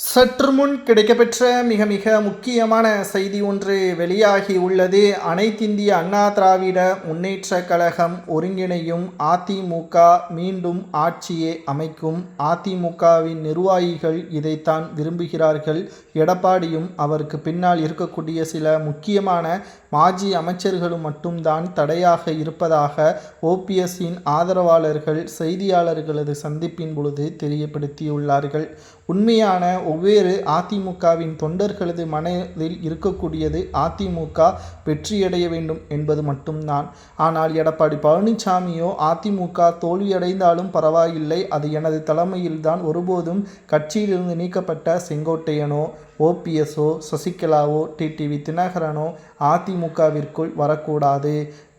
சற்று முன் கிடைக்கப்பெற்ற மிக மிக முக்கியமான செய்தி ஒன்று வெளியாகி உள்ளது. அனைத்திந்திய அண்ணா திராவிட முன்னேற்ற கழகம் ஒருங்கிணையும் அதிமுக மீண்டும் ஆட்சியை அமைக்கும். அதிமுகவின் நிர்வாகிகள் இதைத்தான் விரும்புகிறார்கள். எடப்பாடியும் அவருக்கு பின்னால் இருக்கக்கூடிய சில முக்கியமான மாஜி அமைச்சர்களும் மட்டும்தான் தடையாக இருப்பதாக ஓபிஎஸ்ஸின் ஆதரவாளர்கள் செய்தியாளர்களது சந்திப்பின் பொழுது தெரியப்படுத்தியுள்ளார்கள். உண்மையான ஒவ்வேறு அதிமுகவின் தொண்டர்களது மனதில் இருக்கக்கூடியது அதிமுக வெற்றியடைய வேண்டும் என்பது மட்டும்தான். ஆனால் எடப்பாடி பழனிசாமியோ அதிமுக தோல்வியடைந்தாலும் பரவாயில்லை. அது எனது தலைமையில்தான் ஒருபோதும் கட்சியிலிருந்து நீக்கப்பட்ட செங்கோட்டையனோ ஓபிஎஸோ சசிகலாவோ டிடிவி தினகரனோ அதிமுகவிற்குள் வரக்கூடாது.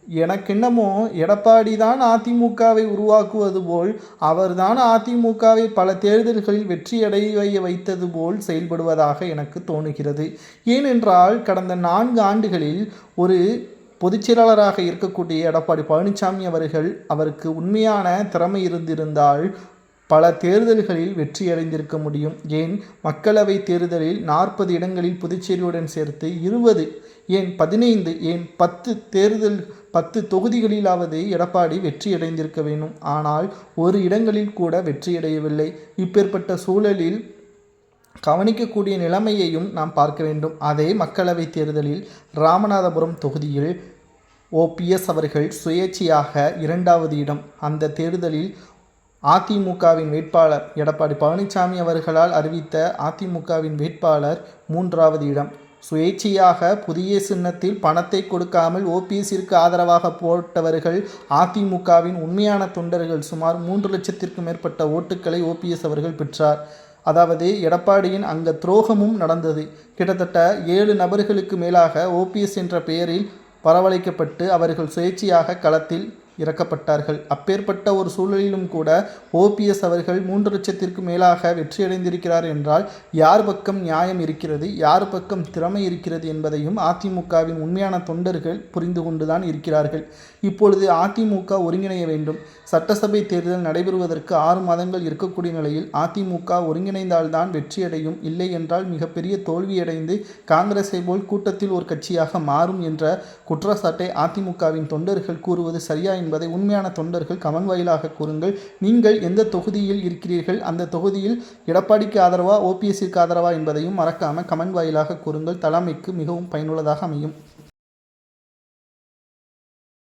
எனக்கென்னமோ எடப்பாடி தான் அதிமுகவை உருவாக்குவது போல் அவர்தான் அதிமுகவை பல தேர்தல்களில் வெற்றியடைய வைத்தது போல் செயல்படுவதாக எனக்கு தோணுகிறது. ஏனென்றால் கடந்த நான்கு ஆண்டுகளில் ஒரு பொதுச்செயலாளராக இருக்கக்கூடிய எடப்பாடி பழனிசாமி அவர்கள் அவருக்கு உண்மையான திறமை இருந்திருந்தால் பல தேர்தல்களில் வெற்றியடைந்திருக்க முடியும். ஏன்? மக்களவை தேர்தலில் நாற்பது இடங்களில் புதுச்சேரியுடன் சேர்த்து இருபது ஏன் பதினைந்து ஏன் பத்து தேர்தல் பத்து தொகுதிகளிலாவது எடப்பாடி வெற்றியடைந்திருக்க வேண்டும். ஆனால் ஒரு இடங்களில் கூட வெற்றியடையவில்லை. இப்பேற்பட்ட சூழலில் கவனிக்கக்கூடிய நிலைமையையும் நாம் பார்க்க வேண்டும். அதே மக்களவை தேர்தலில் ராமநாதபுரம் தொகுதியில் ஓபிஎஸ் அவர்கள் சுயேட்சையாக இரண்டாவது இடம். அந்த தேர்தலில் அதிமுகவின் வேட்பாளர் எடப்பாடி பழனிசாமி அவர்களால் அறிவித்த அதிமுகவின் வேட்பாளர் மூன்றாவது இடம். சுயேட்சையாக புதிய சின்னத்தில் பணத்தை கொடுக்காமல் ஓபிஎஸ்ஸிற்கு ஆதரவாக போட்டவர்கள் அதிமுகவின் உண்மையான தொண்டர்கள் சுமார் மூன்று லட்சத்திற்கும் மேற்பட்ட ஓட்டுக்களை ஓபிஎஸ் அவர்கள் பெற்றார். அதாவது எடப்பாடியின் அங்க துரோகமும் நடந்தது. கிட்டத்தட்ட ஏழு நபர்களுக்கு மேலாக ஓபிஎஸ் என்ற பெயரில் பரவழைக்கப்பட்டு அவர்கள் சுயேட்சையாக களத்தில் இறக்கப்பட்டார்கள். அப்பேற்பட்ட ஒரு சூழலிலும் கூட ஓபிஎஸ் அவர்கள் மூன்று லட்சத்திற்கு மேலாக வெற்றியடைந்திருக்கிறார் என்றால் யார் பக்கம் நியாயம் இருக்கிறது யார் பக்கம் திறமை இருக்கிறது என்பதையும் அதிமுகவின் உண்மையான தொண்டர்கள் புரிந்து கொண்டுதான் இருக்கிறார்கள். இப்பொழுது அதிமுக ஒருங்கிணைய வேண்டும். சட்டசபை தேர்தல் நடைபெறுவதற்கு ஆறு மாதங்கள் இருக்கக்கூடிய நிலையில் அதிமுக ஒருங்கிணைந்தால்தான் வெற்றியடையும். இல்லை என்றால் மிகப்பெரிய தோல்வியடைந்து காங்கிரஸை போல் கூட்டத்தில் ஒரு கட்சியாக மாறும் என்ற குற்றச்சாட்டை அதிமுகவின் தொண்டர்கள் கூறுவது சரியா என்பதை உண்மையான தொண்டர்கள் கமன் வாயிலாக கூறுங்கள். நீங்கள் எந்த தொகுதியில் இருக்கிறீர்கள்? அந்த தொகுதியில் எடப்பாடிக்கு ஆதரவா ஓபிஎஸ்சிற்கு ஆதரவா என்பதையும் மறக்காமல் கமன் வாயிலாக கூறுங்கள். தலைமைக்கு மிகவும் பயனுள்ளதாக அமையும்.